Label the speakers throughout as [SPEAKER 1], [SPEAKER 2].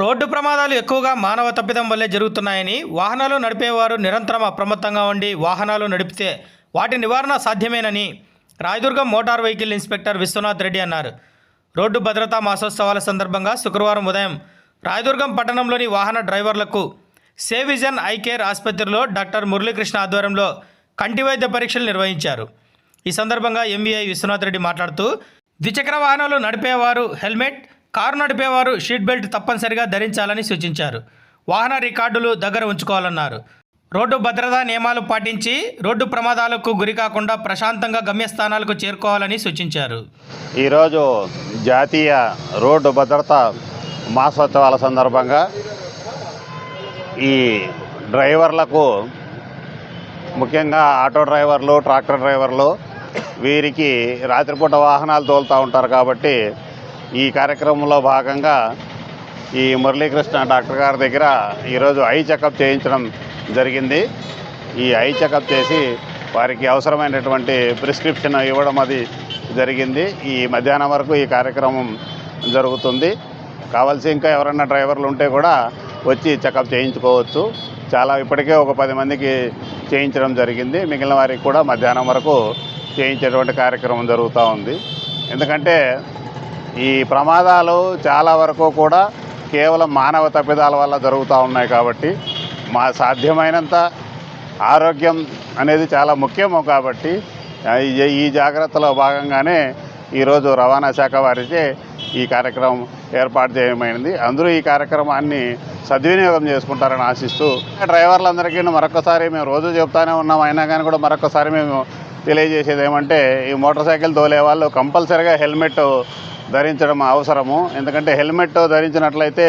[SPEAKER 1] Road ప్రమాదాలు ఎక్కువగా మానవ తప్పిదం వల్లే జరుగుతున్నాయని వాహనాలు నడిపేవారు నిరంతరం అప్రమత్తంగా ఉండి వాహనాలు నడిపితే వాటి నివారణ సాధ్యమేనని Rayadurgam motor vehicle inspector Viswanath Reddy అన్నారు. రోడ్డు భద్రతా మాసోత్సవాల సందర్భంగా శుక్రవారం ఉదయం రాయదుర్గం పట్టణంలోని వాహన డ్రైవర్లకు సేవిజన్ ఐ కేర్ ఆసుపత్రిలో డాక్టర్ మురళీకృష్ణ ఆధ్వర్యంలో కంటి వైద్య పరీక్షలు నిర్వహించారు. ఈ సందర్భంగా ఎంబీఐ విశ్వనాథ్ రెడ్డి మాట్లాడుతూ ద్విచక్ర వాహనాలు నడిపేవారు హెల్మెట్ కారు నడిపేవారు సీట్ బెల్ట్ తప్పనిసరిగా ధరించాలని సూచించారు. వాహన రికార్డులు దగ్గర ఉంచుకోవాలన్నారు. రోడ్డు భద్రతా నియమాలు పాటించి రోడ్డు ప్రమాదాలకు గురి కాకుండా ప్రశాంతంగా గమ్యస్థానాలకు చేరుకోవాలని సూచించారు.
[SPEAKER 2] ఈరోజు జాతీయ రోడ్డు భద్రత మాసోత్సవాల సందర్భంగా ఈ డ్రైవర్లకు ముఖ్యంగా ఆటో డ్రైవర్లు ట్రాక్టర్ డ్రైవర్లు వీరికి రాత్రిపూట వాహనాలు తోలుతూ ఉంటారు కాబట్టి ఈ కార్యక్రమంలో భాగంగా ఈ మురళీకృష్ణ డాక్టర్ గారి దగ్గర ఈరోజు ఐ చెకప్ చేయించడం జరిగింది. ఈ ఐ చెకప్ చేసి వారికి అవసరమైనటువంటి ప్రిస్క్రిప్షన్ ఇవ్వడం అది జరిగింది. ఈ మధ్యాహ్నం వరకు ఈ కార్యక్రమం జరుగుతుంది. కావాల్సి ఇంకా ఎవరైనా డ్రైవర్లు ఉంటే కూడా వచ్చి చెకప్ చేయించుకోవచ్చు. చాలా ఇప్పటికే ఒక పది మందికి చేయించడం జరిగింది. మిగిలిన వారికి కూడా మధ్యాహ్నం వరకు చేయించేటువంటి కార్యక్రమం జరుగుతూ ఉంది. ఎందుకంటే ఈ ప్రమాదాలు చాలా వరకు కూడా కేవలం మానవ తప్పిదాల వల్ల జరుగుతూ ఉన్నాయి కాబట్టి మా సాధ్యమైనంత ఆరోగ్యం అనేది చాలా ముఖ్యము కాబట్టి ఈ- ఈ జాగ్రత్తలో భాగంగానే ఈరోజు రవాణా శాఖ వారిచే ఈ కార్యక్రమం ఏర్పాటు చేయమైనది అందరూ ఈ కార్యక్రమాన్ని సద్వినియోగం చేసుకుంటారని ఆశిస్తూ డ్రైవర్లందరికీ మరొకసారి మేము రోజు చెప్తానే ఉన్నాం. అయినా కానీ కూడా మరొకసారి మేము తెలియజేసేది ఏమంటే ఈ మోటార్ సైకిల్ తోలే వాళ్ళు కంపల్సరిగా హెల్మెట్ ధరించడం అవసరము. ఎందుకంటే హెల్మెట్ ధరించినట్లయితే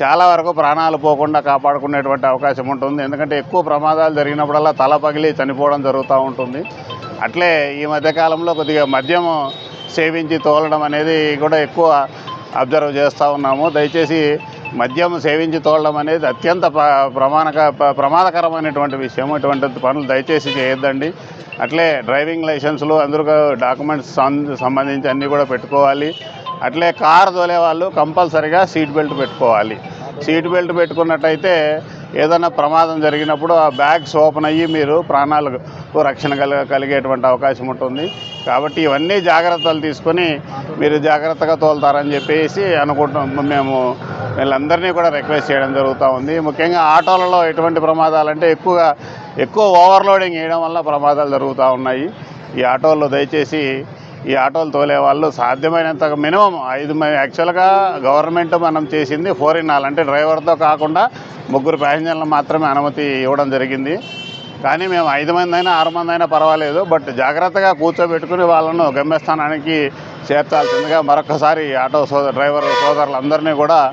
[SPEAKER 2] చాలా వరకు ప్రాణాలు పోకుండా కాపాడుకునేటువంటి అవకాశం ఉంటుంది. ఎందుకంటే ఎక్కువ ప్రమాదాలు జరిగినప్పుడల్లా తల పగిలి చనిపోవడం జరుగుతూ ఉంటుంది. అట్లే ఈ మధ్యకాలంలో కొద్దిగా మద్యం సేవించి తోలడం అనేది కూడా ఎక్కువ అబ్జర్వ్ చేస్తూ ఉన్నాము. దయచేసి మద్యం సేవించి తోలడం అనేది అత్యంత ప్రమాణక ప్రమాదకరమైనటువంటి విషయం. ఇటువంటి పనులు దయచేసి చేయొద్దండి. అట్లే డ్రైవింగ్ లైసెన్సులు అందరూ డాక్యుమెంట్స్ సంబంధించి అన్నీ కూడా పెట్టుకోవాలి. అట్లే కారు తోలే వాళ్ళు కంపల్సరిగా సీట్ బెల్ట్ పెట్టుకోవాలి. సీట్ బెల్ట్ పెట్టుకున్నట్టయితే ఏదైనా ప్రమాదం జరిగినప్పుడు ఆ బ్యాగ్స్ ఓపెన్ అయ్యి మీరు ప్రాణాలకు రక్షణ కల కలిగేటువంటి అవకాశం ఉంటుంది. కాబట్టి ఇవన్నీ జాగ్రత్తలు తీసుకొని మీరు జాగ్రత్తగా తోలుతారని చెప్పేసి అనుకుంటాం మేము వీళ్ళందరినీ కూడా రిక్వెస్ట్ చేయడం జరుగుతూ ఉంది. ముఖ్యంగా ఆటోలలో ఎటువంటి ప్రమాదాలంటే ఎక్కువగా ఎక్కువ ఓవర్లోడింగ్ వేయడం వల్ల ప్రమాదాలు జరుగుతూ ఉన్నాయి. ఈ ఆటోల్లో దయచేసి ఈ ఆటోలు తోలే వాళ్ళు సాధ్యమైనంత మినిమం ఐదు మ- యాక్చువల్గా గవర్నమెంట్ మనం చేసింది ఫోర్ ఇన్ ఆల్. అంటే డ్రైవర్తో కాకుండా ముగ్గురు ప్యాసింజర్లు మాత్రమే అనుమతి ఇవ్వడం జరిగింది. కానీ మేము ఐదు మంది అయినా ఆరు మంది అయినా పర్వాలేదు. బట్ జాగ్రత్తగా కూర్చోబెట్టుకుని వాళ్ళను గమ్యస్థానానికి చేర్చాల్సిందిగా మరొకసారి ఆటో సోదర డ్రైవర్ సోదరులందరినీ కూడా